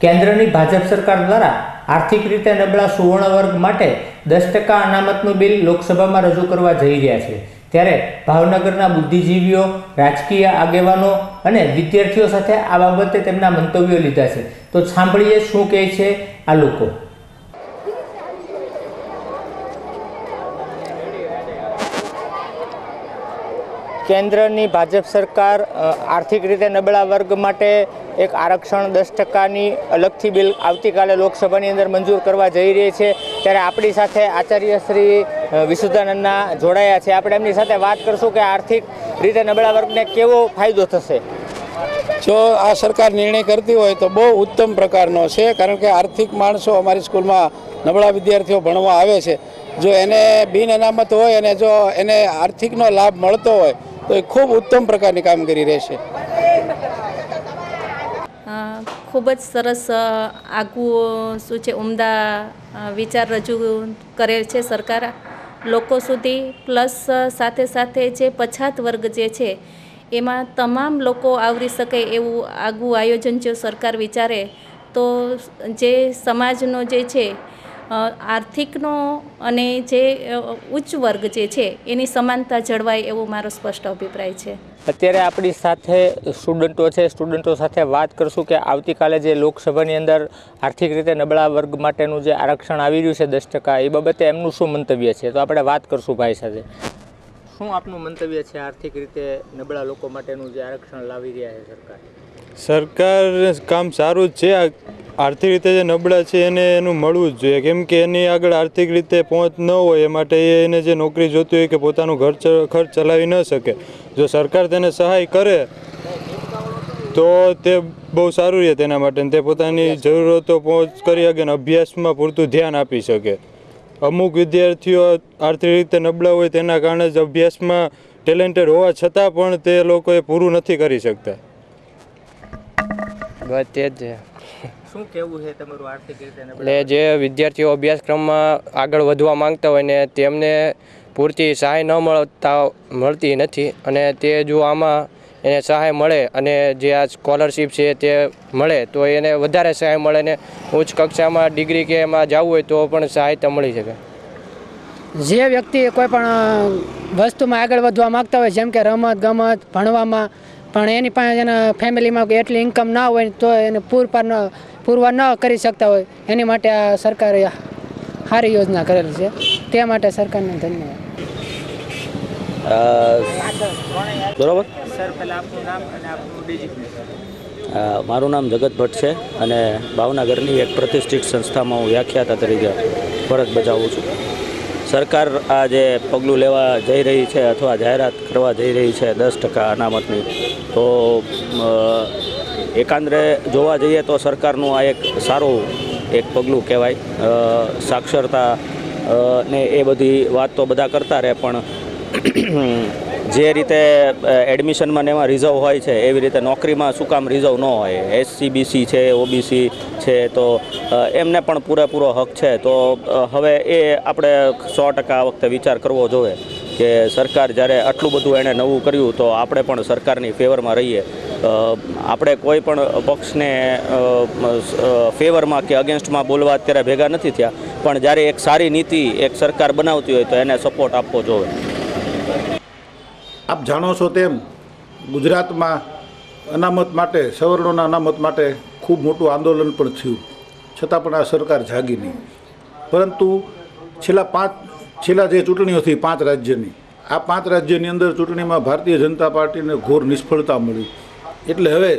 કેન્દ્રની ભાજપ સરકાર દ્વારા આર્થિક રીતે નબળા સુવર્ણ વર્ગ માટે દસ ટકા અનામતનું બિલ લોકસભામાં રજૂ કરવા જઈ રહ્યા છે. ત્યારે ભાવનગરના બુદ્ધિજીવીઓ, રાજકીય આગેવાનો અને વિદ્યાર્થીઓ સાથે આ બાબતે તેમના મંતવ્યો લીધા છે. તો સાંભળીએ શું કહે છે આ લોકો. કેન્દ્રની ભાજપ સરકાર આર્થિક રીતે નબળા વર્ગ માટે એક આરક્ષણ દસ ટકાની અલગથી બિલ આવતીકાલે લોકસભાની અંદર મંજૂર કરવા જઈ રહી છે. ત્યારે આપણી સાથે આચાર્ય શ્રી વિશુદ્ધાનંદના જોડાયા છે. આપણે એમની સાથે વાત કરશું કે આર્થિક રીતે નબળા વર્ગને કેવો ફાયદો થશે. જો આ સરકાર નિર્ણય કરતી હોય તો બહુ ઉત્તમ પ્રકારનો છે, કારણ કે આર્થિક માણસો અમારી સ્કૂલમાં નબળા વિદ્યાર્થીઓ ભણવા આવે છે. જો એને બિન અનામત હોય અને જો એને આર્થિકનો લાભ મળતો હોય તો એ ખૂબ ઉત્તમ પ્રકારની કામગીરી રહેશે. ખૂબ જ સરસ આગવું શું છે, ઉમદા વિચાર રજૂ કરેલ છે સરકાર. લોકો સુધી, પ્લસ સાથે સાથે જે પછાત વર્ગ જે છે, એમાં તમામ લોકો આવરી શકે એવું આગવું આયોજન જો સરકાર વિચારે, તો જે સમાજનો જે છે આર્થિકનો અને જે ઉચ્ચ વર્ગ જે છે એની સમાનતા જળવાય એવો મારો સ્પષ્ટ અભિપ્રાય છે. અત્યારે આપણી સાથે સ્ટુડન્ટો છે સ્ટુડન્ટો સાથે વાત કરશું કે આવતીકાલે જે લોકસભાની અંદર આર્થિક રીતે નબળા વર્ગ માટેનું જે આરક્ષણ આવી રહ્યું છે દસ ટકા એ બાબતે એમનું શું મંતવ્ય છે? તો આપણે વાત કરશું ભાઈ સાથે. શું આપનું મંતવ્ય છે આર્થિક રીતે નબળા લોકો માટેનું જે આરક્ષણ લાવી રહ્યા છે સરકાર? સરકાર કામ સારું જ છે. આ આર્થિક રીતે જે નબળા છે એને એનું મળવું જ જોઈએ. કેમ કે એની આગળ આર્થિક રીતે પહોંચ ન હોય એ માટે એને જે નોકરી જોતી હોય કે પોતાનું ઘર ખર્ચ ચલાવી ન શકે. જો સરકાર તેને સહાય કરે તો તે બહુ સારું રહે તેના માટે તે પોતાની જરૂરતો પહોંચ કરી શકે અને અભ્યાસમાં પૂરતું ધ્યાન આપી શકે. અમુક વિદ્યાર્થીઓ આર્થિક રીતે નબળા હોય તેના કારણે જ અભ્યાસમાં ટેલેન્ટેડ હોવા છતાં પણ તે લોકો એ પૂરું નથી કરી શકતા. બસ તે જ છે. શું કેવું છે તમારું આર્થિક રીતે એટલે જે વિદ્યાર્થીઓ અભ્યાસક્રમમાં આગળ વધવા માંગતા હોય ને તેમને પૂરતી સહાય ન મળતા મળતી નથી અને તે જો આમાં એને સહાય મળે અને જે આ સ્કોલરશિપ છે તે મળે તો એને વધારે સહાય મળે ને ઉચ્ચ કક્ષામાં ડિગ્રી કે એમાં જવું હોય તો પણ સહાયતા મળી શકે. જે વ્યક્તિ કોઈ પણ વસ્તુમાં આગળ વધવા માંગતા હોય જેમ કે રમત ગમત ભણવામાં પણ એની પાસે એના ફેમિલીમાં એટલી ઇન્કમ ના હોય તો એને પૂરપાર ન પૂરવાર ન કરી શકતા હોય. એની માટે આ સરકારે સારી યોજના કરેલી છે. તે માટે સરકારને ધન્યવાદ. બરોબર? સર પહેલાં આપનું નામ અને આપનું ડેઝિગ્નેશન અ, મારું નામ જગત ભટ્ટ છે અને ભાવનગરની એક પ્રતિષ્ઠિત સંસ્થામાં હું વ્યાખ્યાતા તરીકે ફરજ બજાવું છું. સરકાર આ જે પગલું લેવા જઈ રહી છે અથવા જાહેરાત કરવા જઈ રહી છે દસ ટકા અનામતની, તો એકાંદરે જોવા જઈએ તો સરકારનું આ એક સારું એક પગલું કહેવાય. સાક્ષરતા ને એ બધી વાત તો બધા કરતા રહે, પણ જે રીતે એડમિશનમાં ને એમાં રિઝર્વ હોય છે, એવી રીતે નોકરીમાં શું કામ રિઝર્વ ન હોય. એસસીબીસી છે, ઓબીસી છે, તો એમને પણ પૂરેપૂરો હક છે. તો હવે એ આપણે સો ટકા આ વખતે વિચાર કરવો જોઈએ કે સરકાર જ્યારે આટલું બધું એણે નવું કર્યું, તો આપણે પણ સરકારની ફેવરમાં રહીએ. આપણે કોઈ પણ પક્ષને ફેવરમાં કે અગેન્સ્ટમાં બોલવા અત્યારે ભેગા નથી થયા, પણ જ્યારે એક સારી નીતિ એક સરકાર બનાવતી હોય, તો એને સપોર્ટ આપવો જોઈએ. આપ જાણો છો તેમ ગુજરાતમાં અનામત માટે, સવર્ણોના અનામત માટે ખૂબ મોટું આંદોલન પણ થયું. છતાં પણ આ સરકાર જાગી નહીં. પરંતુ છેલ્લા પાંચ, છેલ્લા જે ચૂંટણીઓ થઈ પાંચ રાજ્યની, આ પાંચ રાજ્યની અંદર ચૂંટણીમાં ભારતીય જનતા પાર્ટીને ઘોર નિષ્ફળતા મળી. એટલે હવે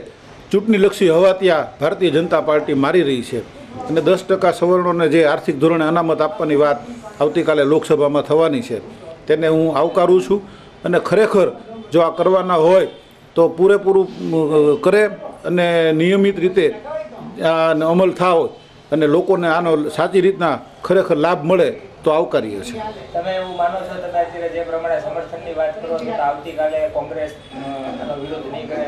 ચૂંટણીલક્ષી હવા ત્યાં ભારતીય જનતા પાર્ટી મારી રહી છે. અને દસ ટકા સવર્ણોને જે આર્થિક ધોરણે અનામત આપવાની વાત આવતીકાલે લોકસભામાં થવાની છે, તેને હું આવકારું છું. અને ખરેખર જો આ કરવાના હોય તો પૂરેપૂરું કરે અને નિયમિત રીતે આનો અમલ થાવ અને લોકોને આનો સાચી રીતના ખરેખર લાભ મળે તો આવકારીએ છીએ તમે એવું માનો છો તમે અત્યારે જે પ્રમાણે સમર્થનની વાત કરો છો તો આવતીકાલે કોંગ્રેસ વિરોધ નહીં કરે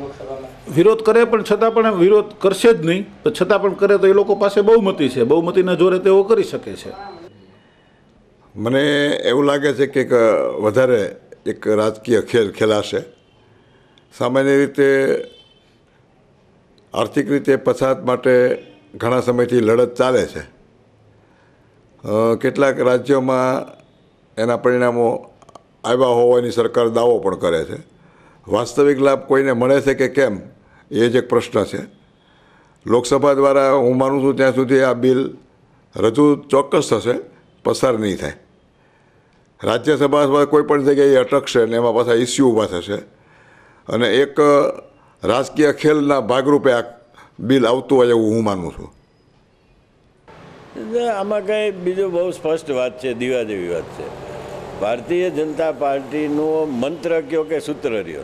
લોકસભામાં? વિરોધ કરે પણ છતાં પણ વિરોધ કરશે જ નહીં. છતાં પણ કરે તો એ લોકો પાસે બહુમતી છે. બહુમતીના જોરે તેઓ કરી શકે છે. મને એવું લાગે છે કે એક વધારે એક રાજકીય ખેલ ખેલાશે. સામાન્ય રીતે આર્થિક રીતે પછાત માટે ઘણા સમયથી લડત ચાલે છે. કેટલાક રાજ્યોમાં એના પરિણામો આવ્યા હોવાની સરકાર દાવો પણ કરે છે. વાસ્તવિક લાભ કોઈને મળે છે કે કેમ? એ જ એક પ્રશ્ન છે. લોકસભા દ્વારા હું માનું છું ત્યાં સુધી આ બિલ રજૂ ચોક્કસ થશે, પસાર નહીં થાય. રાજ્યસભા કોઈ પણ જગ્યાએ અટકશે અને એમાં પાછા ઇસ્યુ ઊભા થશે. અને એક રાજકીય ખેલના ભાગરૂપે આ બિલ આવતું હોય એવું હું માનું છું. આમાં કંઈ બીજું બહુ સ્પષ્ટ વાત છે દીવા જેવી વાત છે. ભારતીય જનતા પાર્ટીનો મંત્ર કયો કે સૂત્ર રહ્યો?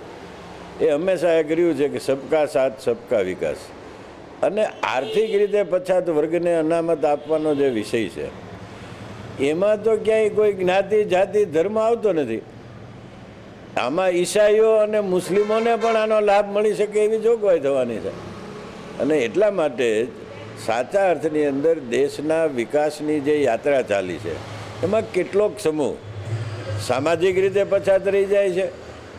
એ હંમેશા એ કર્યું છે કે સબકા સાથ, સબકા વિકાસ. અને આર્થિક રીતે પછાત વર્ગને અનામત આપવાનો જે વિષય છે એમાં તો ક્યાંય કોઈ જ્ઞાતિ, જાતિ, ધર્મ આવતો નથી. આમાં ઈસાઈઓ અને મુસ્લિમોને પણ આનો લાભ મળી શકે એવી જોગવાઈ થવાની છે. અને એટલા માટે સાચા અર્થની અંદર દેશના વિકાસની જે યાત્રા ચાલી છે, એમાં કેટલોક સમૂહ સામાજિક રીતે પછાત રહી જાય છે,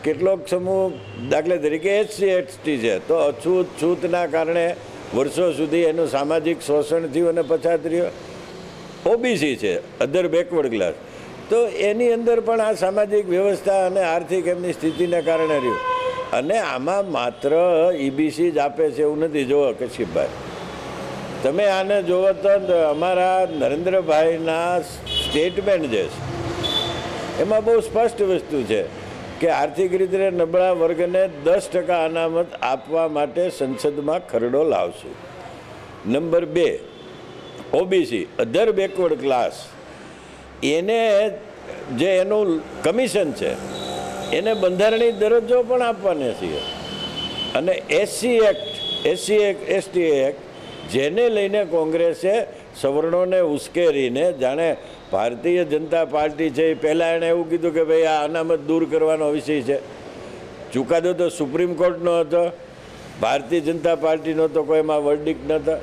કેટલોક સમૂહ દાખલા તરીકે એચસી એચટી છે, તો અછૂત, છૂતના કારણે વર્ષો સુધી એનું સામાજિક શોષણ થયું અને પછાત રહ્યો. ઓબીસી છે, અધર બેકવર્ડ ક્લાસ તો એની અંદર પણ આ સામાજિક વ્યવસ્થા અને આર્થિક એમની સ્થિતિને કારણે રહ્યું. અને આમાં માત્ર ઈબીસી જ આપે છે એવું નથી. જોવો કશીપભાઈ તમે આને જોવો તો અમારા નરેન્દ્રભાઈના સ્ટેટમેન્ટ જે છે, એમાં બહુ સ્પષ્ટ વસ્તુ છે કે આર્થિક રીતે નબળા વર્ગને દસ ટકા અનામત આપવા માટે સંસદમાં ખરડો લાવશું. નંબર બે ઓબીસી, અધર બેકવર્ડ ક્લાસ એને જે એનું કમિશન છે, એને બંધારણીય દરજ્જો પણ આપવાનો છીએ. અને SC act SC act ST act જેને લઈને કોંગ્રેસે સવર્ણોને ઉશ્કેરીને, જાણે ભારતીય જનતા પાર્ટી છે એ પહેલાં એણે એવું કીધું કે ભાઈ આ અનામત દૂર કરવાનો વિષય છે. ચુકાદો તો સુપ્રીમ કોર્ટનો હતો. ભારતીય જનતા પાર્ટીનો તો કોઈ એમાં વર્ડિક નહોતા.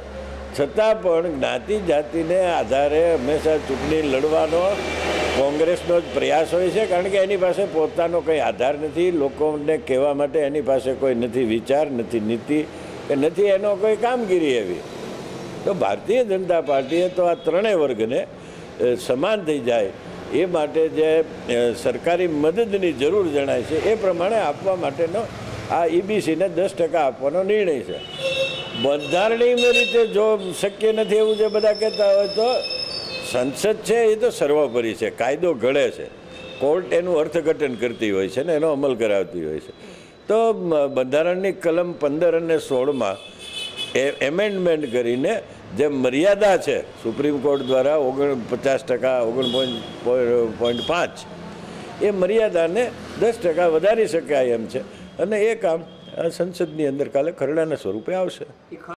છતાં પણ જ્ઞાતિ જાતિને આધારે હંમેશા ચૂંટણી લડવાનો કોંગ્રેસનો જ પ્રયાસ હોય છે, કારણ કે એની પાસે પોતાનો કંઈ આધાર નથી, લોકોને કહેવા માટે એની પાસે કોઈ નથી વિચાર, નથી નીતિ, કે નથી એનો કોઈ કામગીરી એવી. તો ભારતીય જનતા પાર્ટીએ તો આ ત્રણેય વર્ગને સમાન થઈ જાય. એ માટે જે સરકારી મદદની જરૂર જણાય છે, એ પ્રમાણે આપવા માટેનો આ ઈબીસીને દસ ટકા આપવાનો નિર્ણય છે. બંધારણીય રીતે જો શક્ય નથી એવું જે બધા કહેતા હોય તો સંસદ છે એ તો સર્વોપરી છે, કાયદો ઘડે છે. કોર્ટ એનું અર્થઘટન કરતી હોય છે ને એનો અમલ કરાવતી હોય છે. તો બંધારણની કલમ પંદર અને સોળમાં એ એમેન્ડમેન્ટ કરીને જે મર્યાદા છે, સુપ્રીમ કોર્ટ દ્વારા ઓગણ પચાસ ટકા ઓગણ પોઈન્ટ પાંચ, એ મર્યાદાને દસ ટકા વધારી શકાય એમ છે. અને એ કામ આ સંસદની અંદર કાલે ખરડાના સ્વરૂપે આવશે.